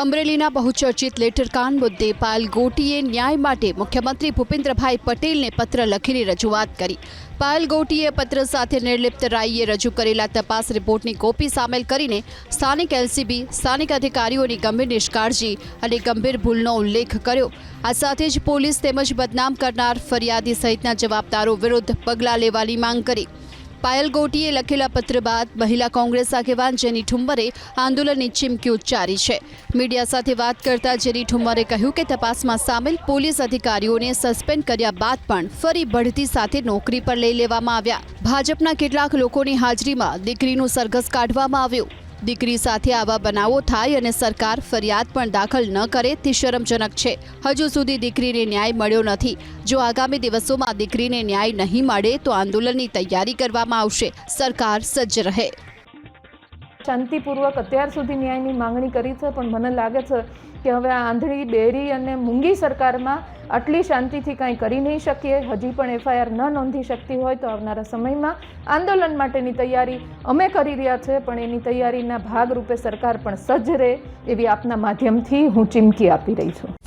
અમરેલીના બહુચર્ચિત લેટરકાન મુદ્દે પાલ ગોટીએ ન્યાય માટે મુખ્યમંત્રી ભૂપેન્દ્રભાઈ પટેલને પત્ર લખીને રજૂઆત કરી. પાયલ ગોટીએ પત્ર સાથે નિર્લિપ્ત રાઈએ રજૂ કરેલા તપાસ રિપોર્ટની કોપી સામેલ કરીને સ્થાનિક એલસીબી, સ્થાનિક અધિકારીઓની ગંભીર નિષ્કાળજી અને ગંભીર ભૂલનો ઉલ્લેખ કર્યો. આ સાથે જ પોલીસ તેમજ બદનામ કરનાર ફરિયાદી સહિતના જવાબદારો વિરુદ્ધ પગલાં લેવાની માંગ કરી. પાયલ ગોટીએ લખેલા પત્ર બાદ મહિલા કોંગ્રેસ આગેવાન જેની ઠુંબરે આંદોલનની ચીમકી ઉચ્ચારી છે. મીડિયા સાથે વાત કરતા જેની ઠુંબરે કહ્યું કે તપાસમાં સામેલ પોલીસ અધિકારીઓને સસ્પેન્ડ કર્યા બાદ પણ ફરી બઢતી સાથે નોકરી પર લઈ લેવામાં આવ્યા. ભાજપના કેટલાક લોકોની હાજરીમાં દીકરીનું સરઘસ કાઢવામાં આવ્યું. દીકરી સાથે આવા બનાવો થાય અને સરકાર ફરિયાદ પણ દાખલ ન કરે તે શરમજનક છે. હજુ સુધી દીકરીને ન્યાય મળ્યો નથી. જો આગામી દિવસોમાં દીકરીને ન્યાય નહીં મળે તો આંદોલનની તૈયારી કરવામાં આવશે. સરકાર સજ્જ રહે. શાંતિપૂર્વક અત્યાર સુધી ન્યાયની માંગણી કરી છે, પણ મને લાગે છે કે હવે આ આંધળી, બેરી અને મૂંગી સરકારમાં આટલી શાંતિથી કાંઈ કરી નહીં શકીએ. હજી પણ એફઆઈઆર ન નોંધી શકતી હોય તો આવનારા સમયમાં આંદોલન માટેની તૈયારી અમે કરી રહ્યા છે, પણ એની તૈયારીના ભાગરૂપે સરકાર પણ સજ્જ રહે એવી આપના માધ્યમથી હું ચીમકી આપી રહી છું.